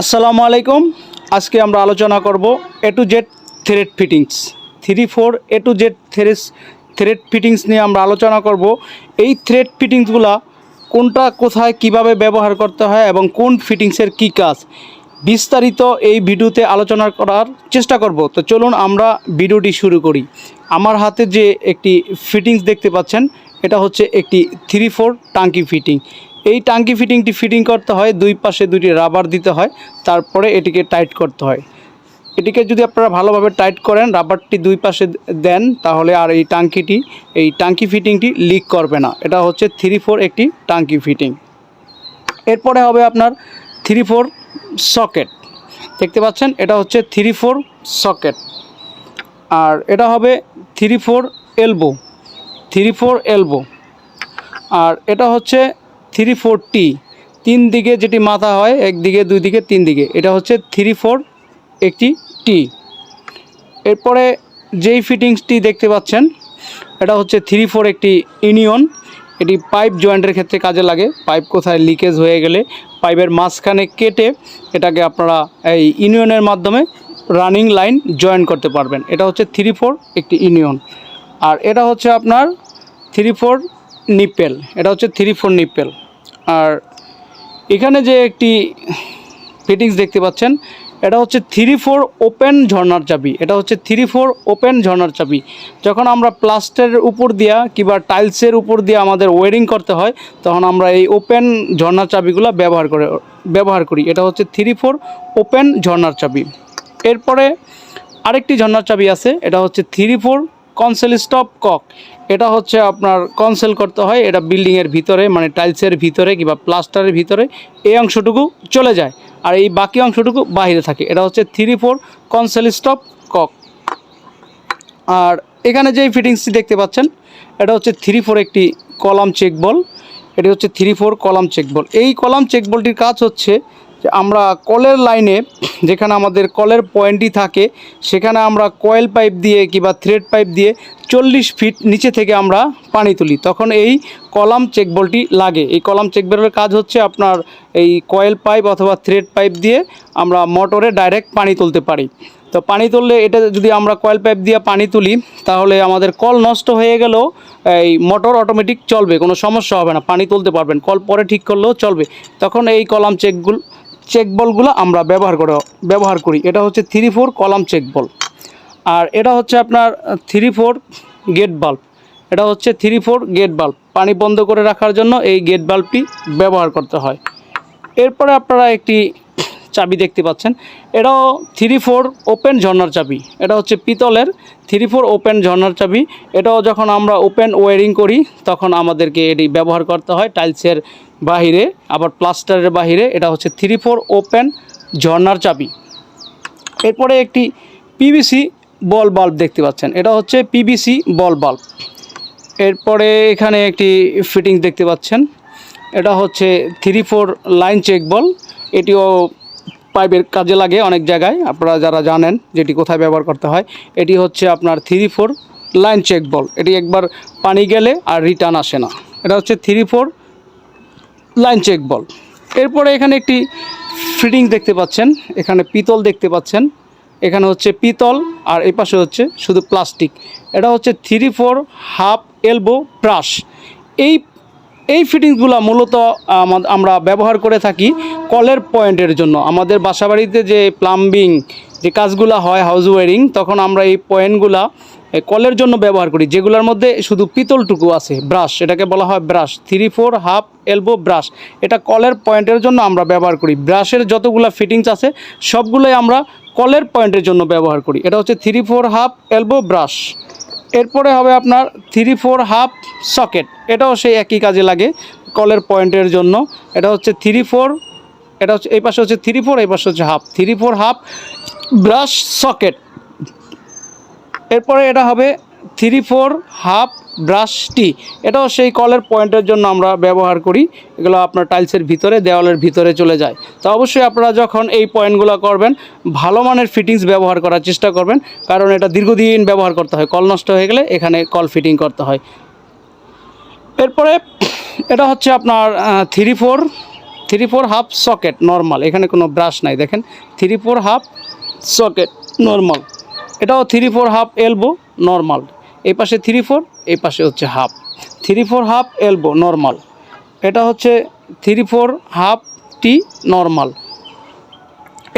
আসসালামু আলাইকুম। আজকে আমরা আলোচনা করব A to Z thread fittings three four A to Z Thrace thread fittings নিয়ে আমরা আলোচনা করব। এই থ্রেড ফিটিংসগুলা কোনটা, কোথায়, কীভাবে ব্যবহার করতে হয় এবং কোন ফিটিংসের কী কাজ? বিস্তারিত এই ভিডিওতে আলোচনা করার চেষ্টা করব। তো চলুন আমরা ভিডিওটি শুরু করি। আমার হাতে যে একটি ফিটিংস দেখতে পাচ্ছেন, এটা হচ্ছে একটি থ্রি ফোর টাঙ্কি ফিটিং এই টাঙ্কি ফিটিংটি ফিটিং করতে হয়, দুই পাশে দুটি রাবার দিতে হয়, তারপরে এটিকে টাইট করতে হয়। এটিকে যদি আপনারা ভালোভাবে টাইট করেন, রাবারটি দুই পাশে দেন, তাহলে আর এই টাঙ্কিটি, এই টাঙ্কি ফিটিংটি লিক করবে না। এটা হচ্ছে থ্রি ফোর একটি টাঙ্কি ফিটিং। এরপরে হবে আপনার থ্রি ফোর সকেট। দেখতে পাচ্ছেন, এটা হচ্ছে থ্রি ফোর সকেট। আর এটা হবে three four elbow. Three four elbow. আর এটা হচ্ছে থ্রি ফোর টি তিন দিকে যেটি মাথা হয় একদিকে দুই দিকে, তিন দিকে। এটা হচ্ছে থ্রি ফোর একটি টি এরপরে যেই ফিটিংসটি দেখতে পাচ্ছেন, এটা হচ্ছে থ্রি ফোর একটি ইউনিয়ন এটি পাইপ জয়েন্টের ক্ষেত্রে কাজে লাগে। পাইপ কোথায় লিকেজ হয়ে গেলে পাইপের মাঝখানে কেটে এটাকে আপনারা এই ইউনিয়নের মাধ্যমে রানিং লাইন জয়েন করতে পারবেন। এটা হচ্ছে থ্রি ফোর একটি ইউনিয়ন আর এটা হচ্ছে আপনার থ্রি ফোর নিপেল। এটা হচ্ছে থ্রি ফোর নিপেল। আর এখানে যে একটি ফিটিংস দেখতে পাচ্ছেন, এটা হচ্ছে থ্রি ফোর ওপেন ঝর্নার চাবি। এটা হচ্ছে থ্রি ফোর ওপেন ঝর্নার চাবি। যখন আমরা প্লাস্টারের উপর দিয়া কিংবা টাইলসের উপর দিয়ে আমাদের ওয়েরিং করতে হয়, তখন আমরা এই ওপেন ঝর্নার চাবিগুলো ব্যবহার করে, ব্যবহার করি। এটা হচ্ছে থ্রি ফোর ওপেন ঝর্নার চাবি। এরপরে আরেকটি ঝর্নার চাবি আছে, এটা হচ্ছে three four conceal stop cock এটা হচ্ছে আপনার কনসেল করতে হয়, এটা বিল্ডিংয়ের ভিতরে মানে টাইলসের ভিতরে কিংবা প্লাস্টারের ভিতরে, এই অংশটুকু চলে যায়। আর এই বাকি অংশটুকু বাইরে থাকে। এটা হচ্ছে three four conceal stop cock আর এখানে যেই ফিটিংসটি দেখতে পাচ্ছেন, এটা হচ্ছে থ্রি ফোর একটি কলাম চেক বল এটি হচ্ছে three four column check ball এই কলাম চেক বলটির কাজ হচ্ছে যে আমরা কলের লাইনে যেখানে আমাদের কলের পয়েন্টই থাকে, সেখানে আমরা কয়েল পাইপ দিয়ে কিংবা থ্রেড পাইপ দিয়ে চল্লিশ ফিট নিচে থেকে আমরা পানি তুলি। তখন এই কলাম চেক বলটি লাগে। এই কলাম চেক বলের কাজ হচ্ছে আপনার এই কয়েল পাইপ অথবা থ্রেড পাইপ দিয়ে আমরা মোটরে ডাইরেক্ট পানি তুলতে পারি। তো পানি তুললে এটা যদি আমরা কয়েল পাইপ দিয়ে পানি তুলি, তাহলে আমাদের কল নষ্ট হয়ে গেলেও এই মোটর অটোমেটিক চলবে, কোনো সমস্যা হবে না। পানি তুলতে পারবেন, কল পরে ঠিক করলেও চলবে। তখন এই কলাম চেকগুলো চেক বলগুলো আমরা ব্যবহার করে, ব্যবহার করি। এটা হচ্ছে three four column check ball আর এটা হচ্ছে আপনার থ্রি ফোর গেট বাল্ব এটা হচ্ছে থ্রি ফোর গেট বাল্ব পানি বন্ধ করে রাখার জন্য এই গেট বাল্বটি ব্যবহার করতে হয়। এরপরে আপনারা একটি চাবি দেখতে পাচ্ছেন। এটাও থ্রি ফোর ওপেন ঝর্নার চাবি। এটা হচ্ছে পিতলের থ্রি ফোর ওপেন ঝর্নার চাবি। এটাও যখন আমরা ওপেন ওয়ারিং করি, তখন আমাদেরকে এটি ব্যবহার করতে হয় টাইলসের বাহিরে। আবার প্লাস্টারের বাহিরে এটা হচ্ছে থ্রি ফোর ওপেন ঝর্নার চাবি। এরপরে একটি পিভিসি বল বাল্ব দেখতে পাচ্ছেন। এটা হচ্ছে পিভিসি বল বাল্ব। এরপরে এখানে একটি ফিটিংস দেখতে পাচ্ছেন। এটা হচ্ছে three four line check ball. এটিও পাইপের কাজে লাগে অনেক জায়গায়। আপনারা যারা জানেন যেটি কোথায় ব্যবহার করতে হয়, এটি হচ্ছে আপনার three four line check ball. এটি একবার পানি গেলে আর রিটার্ন আসে না। এটা হচ্ছে three four line check ball. এরপরে এখানে একটি ফিটিং দেখতে পাচ্ছেন। এখানে পিতল দেখতে পাচ্ছেন। এখানে হচ্ছে পিতল আর এই পাশে হচ্ছে শুধু প্লাস্টিক। এটা হচ্ছে three four half elbow brass. এই এই ফিটিংসগুলো মূলত আমা- আমরা ব্যবহার করে থাকি কলের পয়েন্টের জন্য। আমাদের বাসাবাড়িতে যে প্লাম্বিং যে কাজগুলো হয় হাউস ওয়ারিং তখন আমরা এই পয়েন্টগুলা কলের জন্য ব্যবহার করি, যেগুলোর মধ্যে শুধু পিতলটুকু আছে ব্রাশ এটাকে বলা হয় brass three four half elbow brass এটা কলের পয়েন্টের জন্য আমরা ব্যবহার করি। ব্রাশের যতগুলো ফিটিংস আছে, সবগুলোই আমরা কলের পয়েন্টের জন্য ব্যবহার করি। এটা হচ্ছে three four half elbow brass এরপরে হবে আপনার থ্রি ফোর হাফ সকেট এটাও সেই একই কাজে লাগে কলের পয়েন্টের জন্য। এটা হচ্ছে থ্রি ফোর এটা হচ্ছে, এই পাশে হচ্ছে থ্রি ফোর এই পাশে হচ্ছে half three four half brass socket এরপরে এটা হবে three four half brass tee এটাও সেই কলের পয়েন্টের জন্য আমরা ব্যবহার করি। এগুলো আপনার টাইলসের ভিতরে, দেওয়ালের ভিতরে চলে যায়। তো অবশ্যই আপনারা যখন এই পয়েন্টগুলো করবেন, ভালো মানের ফিটিংস ব্যবহার করার চেষ্টা করবেন। কারণ এটা দীর্ঘদিন ব্যবহার করতে হয়। কল নষ্ট হয়ে গেলে এখানে কল ফিটিং করতে হয়। এরপরে, এটা হচ্ছে আপনার three four three four half socket normal এখানে কোনো ব্রাশ নাই, দেখেন। Three four half socket normal এটাও three four half elbow normal এই পাশে থ্রি ফোর এই পাশে হচ্ছে half three four half elbow normal এটা হচ্ছে three four half tee normal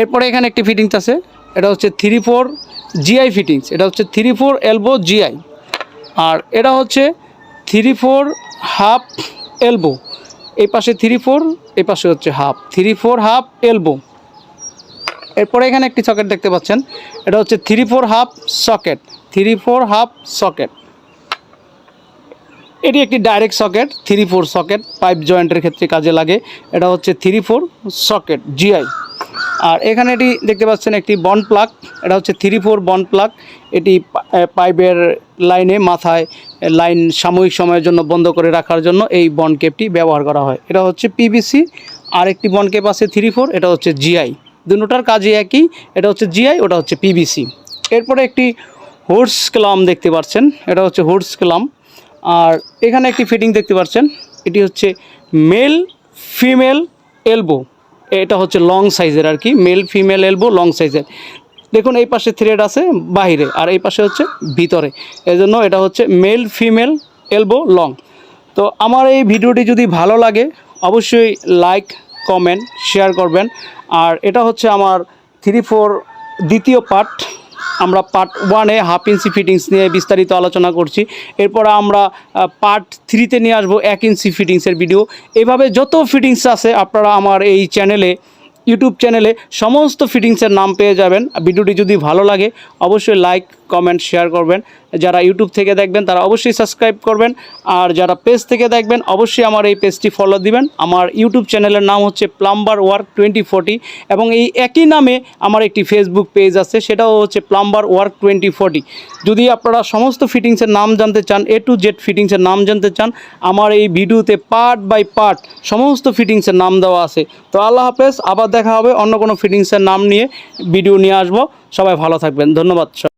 এরপরে এখানে একটি ফিটিংস আছে, এটা হচ্ছে থ্রি ফোর জিআই ফিটিংস এটা হচ্ছে থ্রি ফোর এলবো জিআই আর এটা হচ্ছে থ্রি ফোর হাফ এলবো এই পাশে থ্রি ফোর এই পাশে হচ্ছে half three four half elbow এরপরে এখানে একটি সকেট দেখতে পাচ্ছেন। এটা হচ্ছে three four half socket three four half socket এটি একটি direct socket three four socket pipe জয়েন্টের ক্ষেত্রে কাজে লাগে। এটা হচ্ছে থ্রি ফোর সকেট জিআই আর এখানে এটি দেখতে পাচ্ছেন একটি বন প্লাক এটা হচ্ছে থ্রি ফোর বন প্লাক এটি পাইপের লাইনে মাথায় লাইন সাময়িক সময়ের জন্য বন্ধ করে রাখার জন্য এই বন কেপটি ব্যবহার করা হয়। এটা হচ্ছে পিবিসি আর একটি বন কেপ আছে থ্রি ফোর, এটা হচ্ছে জিআই দুটোটার কাজই একই। এটা হচ্ছে জিআই ওটা হচ্ছে পিবিসি এরপরে একটি হোর্স ক্লাম দেখতে পাচ্ছেন। এটা হচ্ছে হোর্স ক্লাম। আর এখানে একটি ফিটিং দেখতে পাচ্ছেন। এটি হচ্ছে মেল ফিমেল এলবো। এটা হচ্ছে লং সাইজের আর কি মেল ফিমেল এলবো লং সাইজের দেখুন, এই পাশে থ্রেড আছে বাহিরে, আর এই পাশে হচ্ছে ভিতরে। এজন্য এটা হচ্ছে মেল ফিমেল এলবো লং তো আমার এই ভিডিওটি যদি ভালো লাগে, অবশ্যই লাইক কমেন্ট শেয়ার করবেন। আর এটা হচ্ছে আমার থ্রি ফোর দ্বিতীয় পার্ট আমরা পার্ট ওয়ানে হাফ ইঞ্চি ফিটিংস নিয়ে বিস্তারিত আলোচনা করছি। এরপর আমরা পার্ট থ্রিতে নিয়ে আসব এক ইঞ্চি ফিটিংসের ভিডিও এভাবে যত ফিটিংস আছে, আপনারা আমার এই চ্যানেলে ইউটিউব চ্যানেলে সমস্ত ফিটিংসের নাম পেয়ে যাবেন। ভিডিওটি যদি ভালো লাগে, অবশ্যই লাইক কমেন্ট শেয়ার করবেন। যারা ইউটিউব থেকে দেখবেন, তারা অবশ্যই সাবস্ক্রাইব করবেন। আর যারা পেজ থেকে দেখবেন, অবশ্যই আমার এই পেজটি ফলো দিবেন। আমার ইউটিউব চ্যানেলের নাম হচ্ছে প্লাম্বার ওয়ার্ক টোয়েন্টি ফোর্টি এবং এই একই নামে আমার একটি ফেসবুক পেজ আছে, সেটাও হচ্ছে প্লাম্বার ওয়ার্ক টোয়েন্টি ফোর্টি যদি আপনারা সমস্ত ফিটিংসের নাম জানতে চান এ টু জেড ফিটিংসের নাম জানতে চান, আমার এই ভিডিওতে পার্ট বাই পার্ট সমস্ত ফিটিংসের নাম দেওয়া আছে। তো আল্লাহ হাফেজ, আবার দেখা হবে অন্য কোনো ফিটিংসের নাম নিয়ে। ভিডিও নিয়ে আসব। সবাই ভালো থাকবেন। ধন্যবাদ।